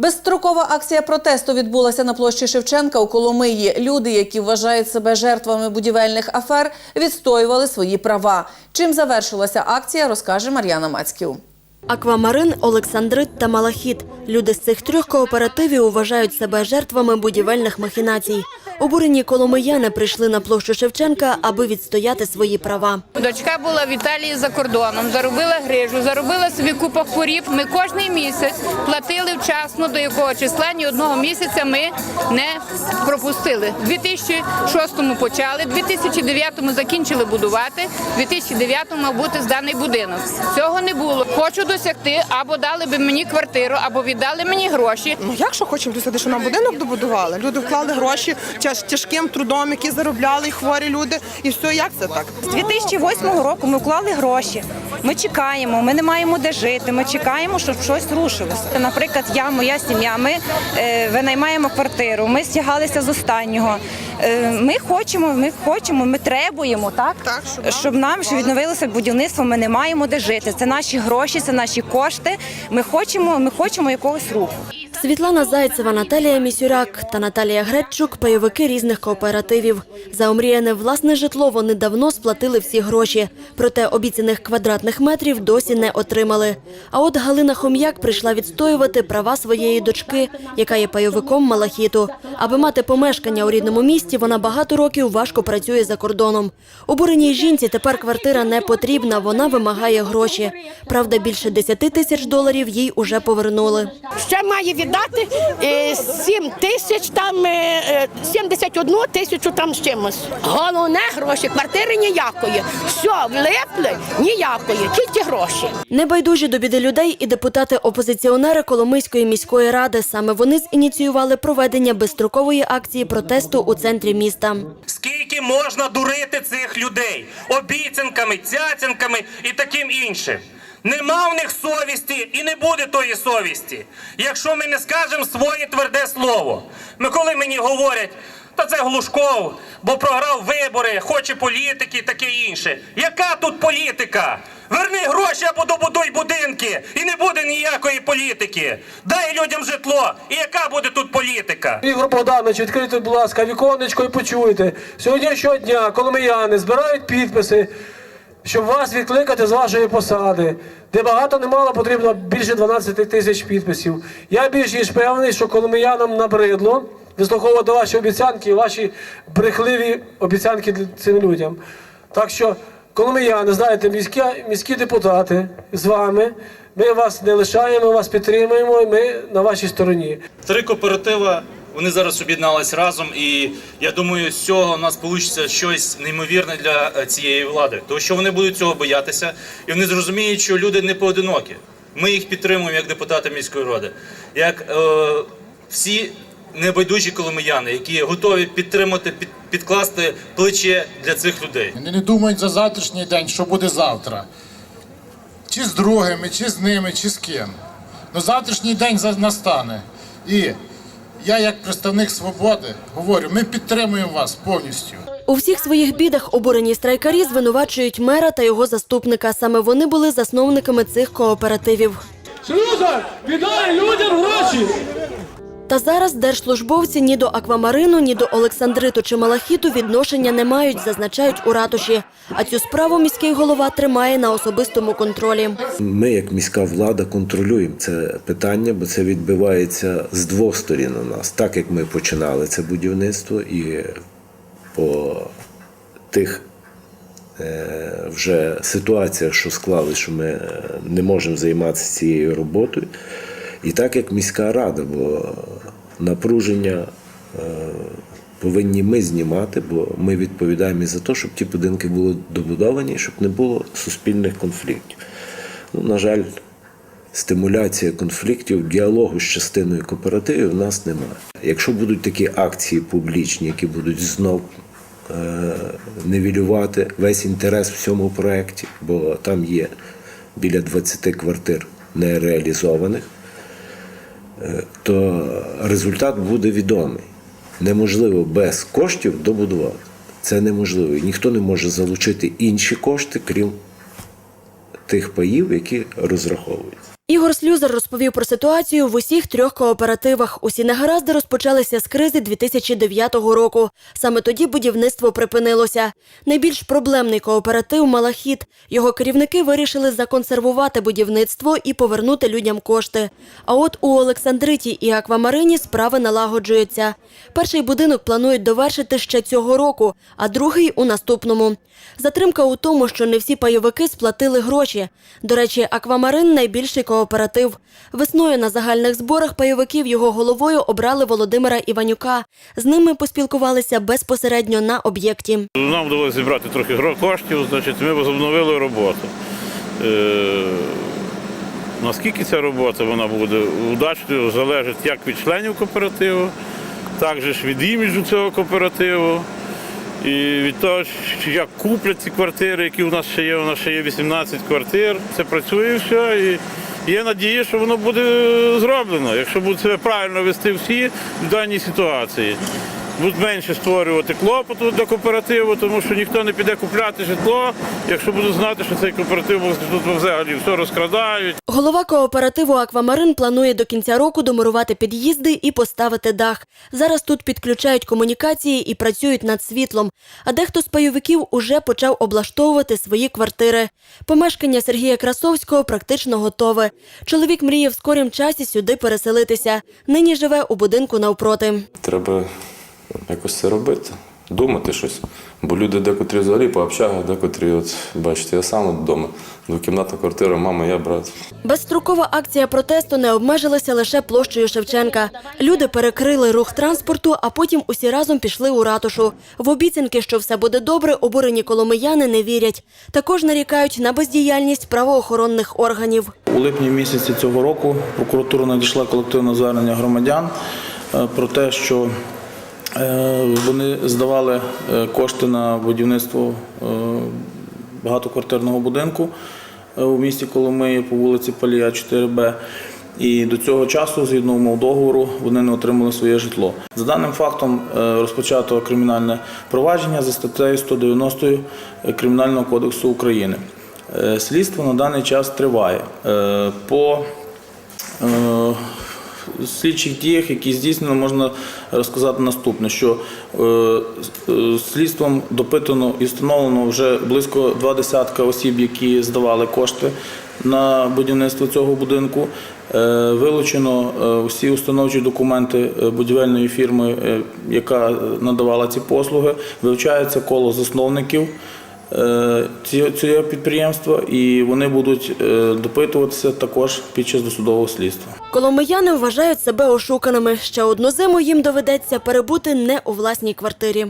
Безстрокова акція протесту відбулася на площі Шевченка у Коломиї. Люди, які вважають себе жертвами будівельних афер, відстоювали свої права. Чим завершилася акція, розкаже Мар'яна Мацьків. Аквамарин, Олександрит та Малахіт. Люди з цих трьох кооперативів вважають себе жертвами будівельних махінацій. Обурені коломияни прийшли на площу Шевченка, аби відстояти свої права. Дочка була в Італії за кордоном, заробила грижу, заробила собі купу хворіб. Ми кожний місяць платили вчасно, до якого числа ні одного місяця ми не пропустили. У 2006-му почали, в 2009-му закінчили будувати, в 2009-му мав бути зданий будинок. Цього не було. Хочу досягти, або дали би мені квартиру, або віддали мені гроші. Ну як що хочемо досягти, що нам будинок добудували? Люди вклали гроші тяжким трудом, які заробляли і хворі люди. І все, як це так? З 2008 року ми вклали гроші. Ми чекаємо, ми не маємо де жити. Ми чекаємо, щоб щось рушилося. Наприклад, я, моя сім'я, ми е, винаймаємо квартиру. Ми стягалися з останнього. Е, ми хочемо, ми хочемо, ми требуємо, так, Так, щоб нам- щоб нам щоб відновилося будівництво. Ми не маємо де жити. Це наші гроші, це наші кошти. Ми хочемо, ми хочемо якогось руху. Світлана Зайцева, Наталія Місюряк та Наталія Гречук – пайовики різних кооперативів. За омріяне власне житло вони давно сплатили всі гроші, проте обіцяних квадратних метрів досі не отримали. А от Галина Хом'як прийшла відстоювати права своєї дочки, яка є пайовиком Малахіту. Аби мати помешкання у рідному місті, вона багато років важко працює за кордоном. Обуреній жінці тепер квартира не потрібна, вона вимагає гроші. Правда, більше 10 тисяч доларів їй уже повернули. ще має віддати е, 7 тисяч, там е, е, 71 тисячу там з чимось. Головне гроші, квартири ніякої. Все, влипли ніякої, тільки гроші. Небайдужі до біди людей і депутати-опозиціонери Коломийської міської ради. Саме вони зініціювали проведення безстрокової акції протесту у центрі міста. Скільки можна дурити цих людей обіцянками, цяцянками і таким іншим? Нема в них совісті і не буде тої совісті, якщо ми не скажемо своє тверде слово. Ми коли мені говорять, та це Глушков, бо програв вибори, хоче політики, і таке інше. Яка тут політика? Верни гроші або добудуй будинки, і не буде ніякої політики. Дай людям житло, і яка буде тут політика? Ігор Богданович, відкрийте, будь ласка, віконечко і почуйте. Сьогодні щодня коломияни збирають підписи, щоб вас відкликати з вашої посади, де багато немало потрібно більше 12 тисяч підписів. Я більш ніж певний, що коломиянам набридло вислуховувати ваші обіцянки, і ваші брехливі обіцянки для цим людям. Так що, коломияни, знаєте, міські, міські депутати з вами. Ми вас не лишаємо, вас підтримуємо, і ми на вашій стороні. Три кооператива. Вони зараз об'єднались разом, і я думаю, з цього у нас вийде щось неймовірне для е, цієї влади, тому що вони будуть цього боятися, і вони зрозуміють, що люди не поодинокі. Ми їх підтримуємо як депутати міської ради, як е, всі небайдужі коломияни, які готові підтримати, під, підкласти плече для цих людей. Вони не думають за завтрашній день, що буде завтра. Чи з другими, чи з ними, чи з ким. Ну завтрашній день настане. І я, як представник свободи, говорю, ми підтримуємо вас повністю. У всіх своїх бідах обурені страйкарі звинувачують мера та його заступника. Саме вони були засновниками цих кооперативів. Союза, віддає людям гроші! Та зараз держслужбовці ні до аквамарину, ні до Олександриту чи Малахіту відношення не мають, зазначають у ратуші. А цю справу міський голова тримає на особистому контролі. Ми, як міська влада, контролюємо це питання, бо це відбивається з двох сторін у нас. Так як ми починали це будівництво, і по тих е, вже ситуаціях, що склали, що ми е, не можемо займатися цією роботою, і так як міська рада, бо напруження. е, Повинні ми знімати, бо ми відповідаємо і за те, щоб ті будинки були добудовані, щоб не було суспільних конфліктів. Ну, на жаль, стимуляція конфліктів, діалогу з частиною кооперативів в нас немає. Якщо будуть такі акції публічні, які будуть знов е, нивелювати весь інтерес в цьому проєкті, бо там є біля 20 квартир нереалізованих, то результат буде відомий. Неможливо без коштів добудувати. Це неможливо. І ніхто не може залучити інші кошти, крім тих паїв, які розраховують. Ігор Слюзер розповів про ситуацію в усіх трьох кооперативах. Усі негаразди розпочалися з кризи 2009 року. Саме тоді будівництво припинилося. Найбільш проблемний кооператив Малахіт. Його керівники вирішили законсервувати будівництво і повернути людям кошти. А от у Олександриті і Аквамарині справи налагоджуються. Перший будинок планують довершити ще цього року, а другий у наступному. Затримка у тому, що не всі пайовики сплатили гроші. До речі, Аквамарин найбільший кооператив. Весною на загальних зборах пайовиків його головою обрали Володимира Іванюка. З ними поспілкувалися безпосередньо на об'єкті. Нам вдалося зібрати трохи коштів, значить, ми возобновили роботу. Е, наскільки ця робота вона буде удачною, залежить як від членів кооперативу, так же ж від іміджу цього кооперативу. І від того, як куплять ці квартири, які у нас ще є, у нас ще є 18 квартир. Це працює все. І є надія, що воно буде зроблено, якщо будуть себе правильно вести всі в даній ситуації. Будуть менше створювати клопоту для кооперативу, тому що ніхто не піде купляти житло, якщо будуть знати, що цей кооператив тут взагалі все розкрадають. Голова кооперативу Аквамарин планує до кінця року домурувати під'їзди і поставити дах. Зараз тут підключають комунікації і працюють над світлом. А дехто з пайовиків уже почав облаштовувати свої квартири. Помешкання Сергія Красовського практично готове. Чоловік мріє в скорім часі сюди переселитися. Нині живе у будинку навпроти. Треба якось це робити, думати щось. Бо люди декотрі взагалі по общагах, декотрі, от бачите, я сам вдома. Двокімнатна квартира, мама, я брат. Безстрокова акція протесту не обмежилася лише площею Шевченка. Люди перекрили рух транспорту, а потім усі разом пішли у ратушу. В обіцянки, що все буде добре, обурені коломияни не вірять. Також нарікають на бездіяльність правоохоронних органів. У липні місяці цього року в прокуратуру надійшло колективне звернення громадян е, про те, що вони здавали е, кошти на будівництво е, багатоквартирного будинку е, у місті Коломиї по вулиці Палія 4Б. І до цього часу, згідно умов договору, вони не отримали своє житло. За даним фактом е, розпочато кримінальне провадження за статтею 190 Кримінального кодексу України. Е, Слідство на даний час триває. Е, По е, слідчих діях, які здійснено, можна розказати наступне, що е, е, слідством допитано і встановлено вже близько два десятка осіб, які здавали кошти на будівництво цього будинку. Е, Вилучено всі установчі документи будівельної фірми, яка надавала ці послуги. Вивчається коло засновників цього підприємства, і вони будуть е, допитуватися також під час досудового слідства. Коломияни вважають себе ошуканими. Ще одну зиму їм доведеться перебути не у власній квартирі.